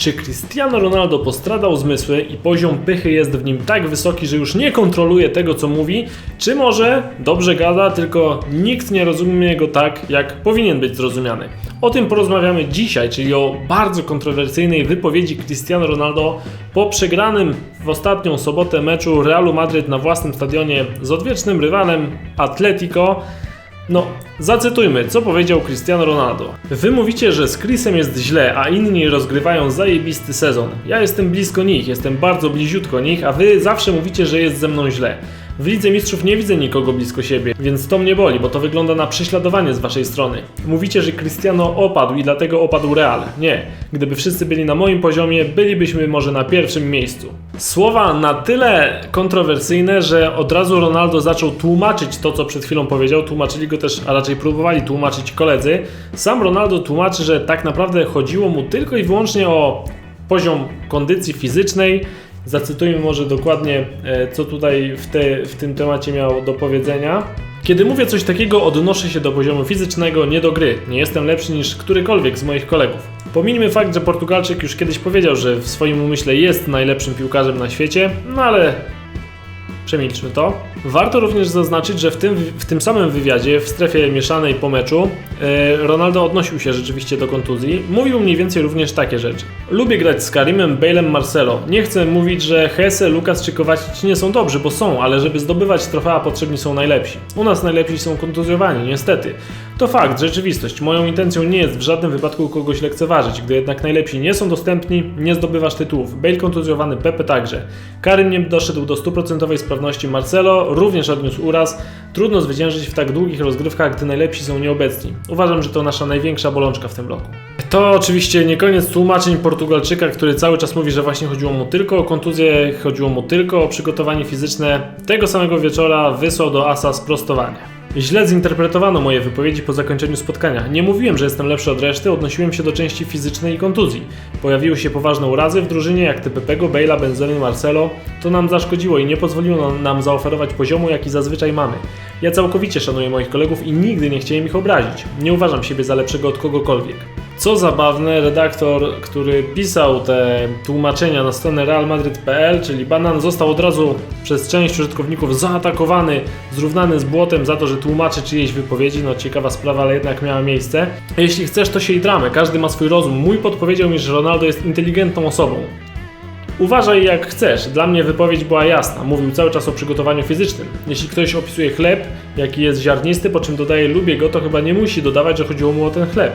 Czy Cristiano Ronaldo postradał zmysły i poziom pychy jest w nim tak wysoki, że już nie kontroluje tego, co mówi? Czy może dobrze gada, tylko nikt nie rozumie go tak, jak powinien być zrozumiany? O tym porozmawiamy dzisiaj, czyli o bardzo kontrowersyjnej wypowiedzi Cristiano Ronaldo po przegranym w ostatnią sobotę meczu Realu Madryt na własnym stadionie z odwiecznym rywalem Atletico. No, zacytujmy, co powiedział Cristiano Ronaldo. Wy mówicie, że z Chrisem jest źle, a inni rozgrywają zajebisty sezon. Ja jestem blisko nich, jestem bardzo bliziutko nich, a wy zawsze mówicie, że jest ze mną źle. W Lidze Mistrzów nie widzę nikogo blisko siebie, więc to mnie boli, bo to wygląda na prześladowanie z waszej strony. Mówicie, że Cristiano opadł i dlatego opadł Real. Nie. Gdyby wszyscy byli na moim poziomie, bylibyśmy może na pierwszym miejscu. Słowa na tyle kontrowersyjne, że od razu Ronaldo zaczął tłumaczyć to, co przed chwilą powiedział. Tłumaczyli go też, a raczej próbowali tłumaczyć koledzy. Sam Ronaldo tłumaczy, że tak naprawdę chodziło mu tylko i wyłącznie o poziom kondycji fizycznej, Zacytujmy może dokładnie, e, co tutaj w, te, w tym temacie miał do powiedzenia. Kiedy mówię coś takiego, odnoszę się do poziomu fizycznego, nie do gry. Nie jestem lepszy niż którykolwiek z moich kolegów. Pominijmy fakt, że Portugalczyk już kiedyś powiedział, że w swoim umyśle jest najlepszym piłkarzem na świecie, no ale przemilczmy to. Warto również zaznaczyć, że w tym, w tym samym wywiadzie, w strefie mieszanej po meczu, e, Ronaldo odnosił się rzeczywiście do kontuzji. Mówił mniej więcej również takie rzeczy. Lubię grać z Karimem, Bale'em, Marcelo. Nie chcę mówić, że Hesse, Lukas czy Kowacic nie są dobrzy, bo są, ale żeby zdobywać trofea potrzebni są najlepsi. U nas najlepsi są kontuzjowani, niestety. To fakt, rzeczywistość. Moją intencją nie jest w żadnym wypadku kogoś lekceważyć. Gdy jednak najlepsi nie są dostępni, nie zdobywasz tytułów. Bale kontuzjowany, Pepe także. Karym nie doszedł do stuprocentowej sprawności, Marcelo również odniósł uraz. Trudno zwyciężyć w tak długich rozgrywkach, gdy najlepsi są nieobecni. Uważam, że to nasza największa bolączka w tym roku. To oczywiście nie koniec tłumaczeń Portugalczyka, który cały czas mówi, że właśnie chodziło mu tylko o kontuzję, chodziło mu tylko o przygotowanie fizyczne. Tego samego wieczora wysłał do Asa sprostowanie. Źle zinterpretowano moje wypowiedzi po zakończeniu spotkania. Nie mówiłem, że jestem lepszy od reszty, odnosiłem się do części fizycznej i kontuzji. Pojawiły się poważne urazy w drużynie, jak te Pepego, Bale'a, Benzeny, Marcelo. To nam zaszkodziło i nie pozwoliło nam zaoferować poziomu, jaki zazwyczaj mamy. Ja całkowicie szanuję moich kolegów i nigdy nie chciałem ich obrazić. Nie uważam siebie za lepszego od kogokolwiek. Co zabawne, redaktor, który pisał te tłumaczenia na stronę realmadrid.pl, czyli Banan, został od razu przez część użytkowników zaatakowany, zrównany z błotem za to, że tłumaczy czyjeś wypowiedzi. No ciekawa sprawa, ale jednak miała miejsce. Jeśli chcesz, to się i dramę. Każdy ma swój rozum. Mój podpowiedział mi, że Ronaldo jest inteligentną osobą. Uważaj jak chcesz. Dla mnie wypowiedź była jasna. Mówił cały czas o przygotowaniu fizycznym. Jeśli ktoś opisuje chleb, jaki jest ziarnisty, po czym dodaje lubię go, to chyba nie musi dodawać, że chodziło mu o ten chleb.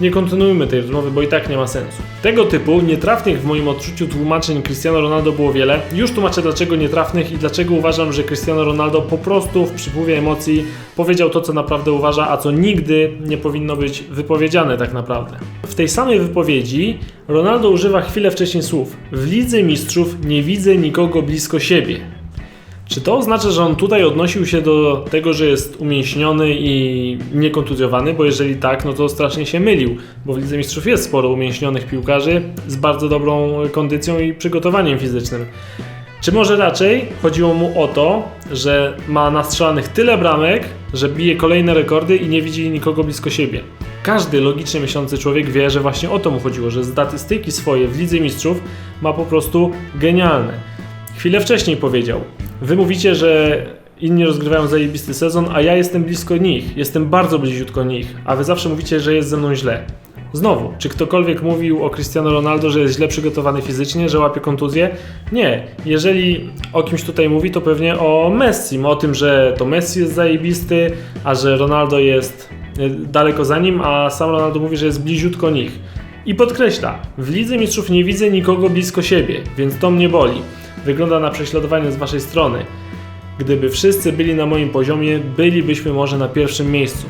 Nie kontynuujmy tej rozmowy, bo i tak nie ma sensu. Tego typu nietrafnych w moim odczuciu tłumaczeń Cristiano Ronaldo było wiele. Już tłumaczę dlaczego nietrafnych i dlaczego uważam, że Cristiano Ronaldo po prostu w przypływie emocji powiedział to, co naprawdę uważa, a co nigdy nie powinno być wypowiedziane tak naprawdę. W tej samej wypowiedzi Ronaldo używa chwilę wcześniej słów: W lidze mistrzów nie widzę nikogo blisko siebie. Czy to oznacza, że on tutaj odnosił się do tego, że jest umięśniony i niekontuzjowany? Bo jeżeli tak, no to strasznie się mylił, bo w Lidze Mistrzów jest sporo umięśnionych piłkarzy z bardzo dobrą kondycją i przygotowaniem fizycznym. Czy może raczej chodziło mu o to, że ma nastrzelonych tyle bramek, że bije kolejne rekordy i nie widzi nikogo blisko siebie? Każdy logicznie myślący człowiek wie, że właśnie o to mu chodziło, że statystyki swoje w Lidze Mistrzów ma po prostu genialne. Chwilę wcześniej powiedział, Wy mówicie, że inni rozgrywają zajebisty sezon, a ja jestem blisko nich. Jestem bardzo bliziutko nich, a wy zawsze mówicie, że jest ze mną źle. Znowu, czy ktokolwiek mówił o Cristiano Ronaldo, że jest źle przygotowany fizycznie, że łapie kontuzję? Nie. Jeżeli o kimś tutaj mówi, to pewnie o Messi, o tym, że to Messi jest zajebisty, a że Ronaldo jest e, daleko za nim, a sam Ronaldo mówi, że jest bliziutko nich. I podkreśla, w Lidze Mistrzów nie widzę nikogo blisko siebie, więc to mnie boli. Wygląda na prześladowanie z waszej strony. Gdyby wszyscy byli na moim poziomie, bylibyśmy może na pierwszym miejscu.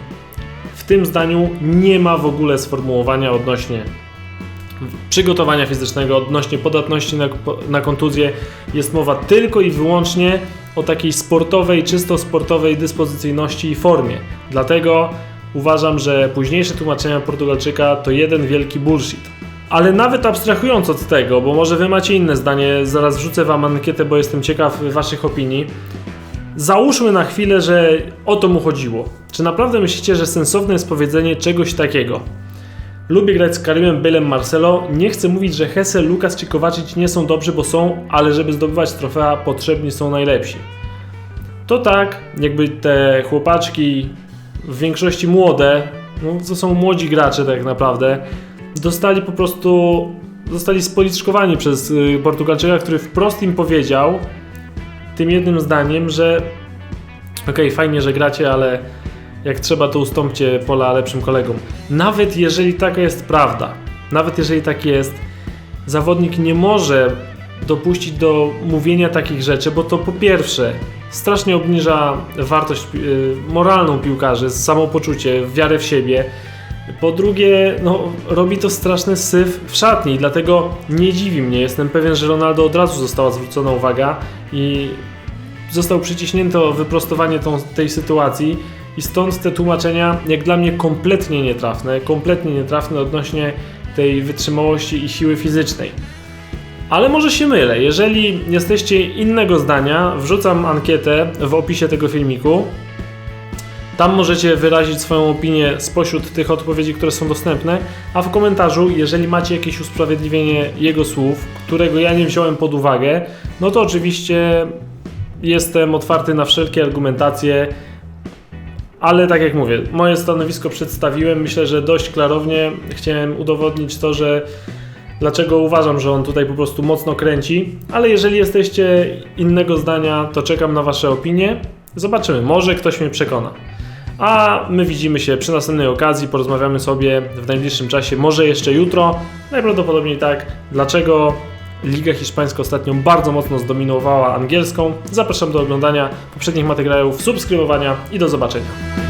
W tym zdaniu nie ma w ogóle sformułowania odnośnie przygotowania fizycznego, odnośnie podatności na, na kontuzję. Jest mowa tylko i wyłącznie o takiej sportowej, czysto sportowej dyspozycyjności i formie. Dlatego uważam, że późniejsze tłumaczenia Portugalczyka to jeden wielki bullshit. Ale nawet abstrahując od tego, bo może wy macie inne zdanie, zaraz wrzucę wam ankietę, bo jestem ciekaw waszych opinii. Załóżmy na chwilę, że o to mu chodziło. Czy naprawdę myślicie, że sensowne jest powiedzenie czegoś takiego? Lubię grać z Karimem Bylem Marcelo. Nie chcę mówić, że Hesse, Lukas czy Kowacic nie są dobrzy, bo są, ale żeby zdobywać trofea potrzebni są najlepsi. To tak, jakby te chłopaczki, w większości młode, no to są młodzi gracze tak naprawdę, dostali po prostu, zostali spoliczkowani przez y, Portugalczyka, który wprost im powiedział tym jednym zdaniem, że okej, fajnie, że gracie, ale jak trzeba, to ustąpcie pola lepszym kolegom. Nawet jeżeli taka jest prawda, nawet jeżeli tak jest, zawodnik nie może dopuścić do mówienia takich rzeczy, bo to po pierwsze strasznie obniża wartość y, moralną piłkarzy, samopoczucie, wiarę w siebie. Po drugie, no, robi to straszny syf w szatni, dlatego nie dziwi mnie. Jestem pewien, że Ronaldo od razu została zwrócona uwaga i został przyciśnięty o wyprostowanie tą, tej sytuacji i stąd te tłumaczenia jak dla mnie kompletnie nietrafne, kompletnie nietrafne odnośnie tej wytrzymałości i siły fizycznej. Ale może się mylę. Jeżeli jesteście innego zdania, wrzucam ankietę w opisie tego filmiku. Tam możecie wyrazić swoją opinię spośród tych odpowiedzi, które są dostępne, a w komentarzu, jeżeli macie jakieś usprawiedliwienie jego słów, którego ja nie wziąłem pod uwagę, no to oczywiście jestem otwarty na wszelkie argumentacje, ale tak jak mówię, moje stanowisko przedstawiłem, myślę, że dość klarownie. Chciałem udowodnić to, że dlaczego uważam, że on tutaj po prostu mocno kręci, ale jeżeli jesteście innego zdania, to czekam na Wasze opinie. Zobaczymy, może ktoś mnie przekona. A my widzimy się przy następnej okazji, porozmawiamy sobie w najbliższym czasie, może jeszcze jutro, najprawdopodobniej tak. Dlaczego Liga Hiszpańska ostatnio bardzo mocno zdominowała angielską? Zapraszam do oglądania poprzednich materiałów, subskrybowania i do zobaczenia.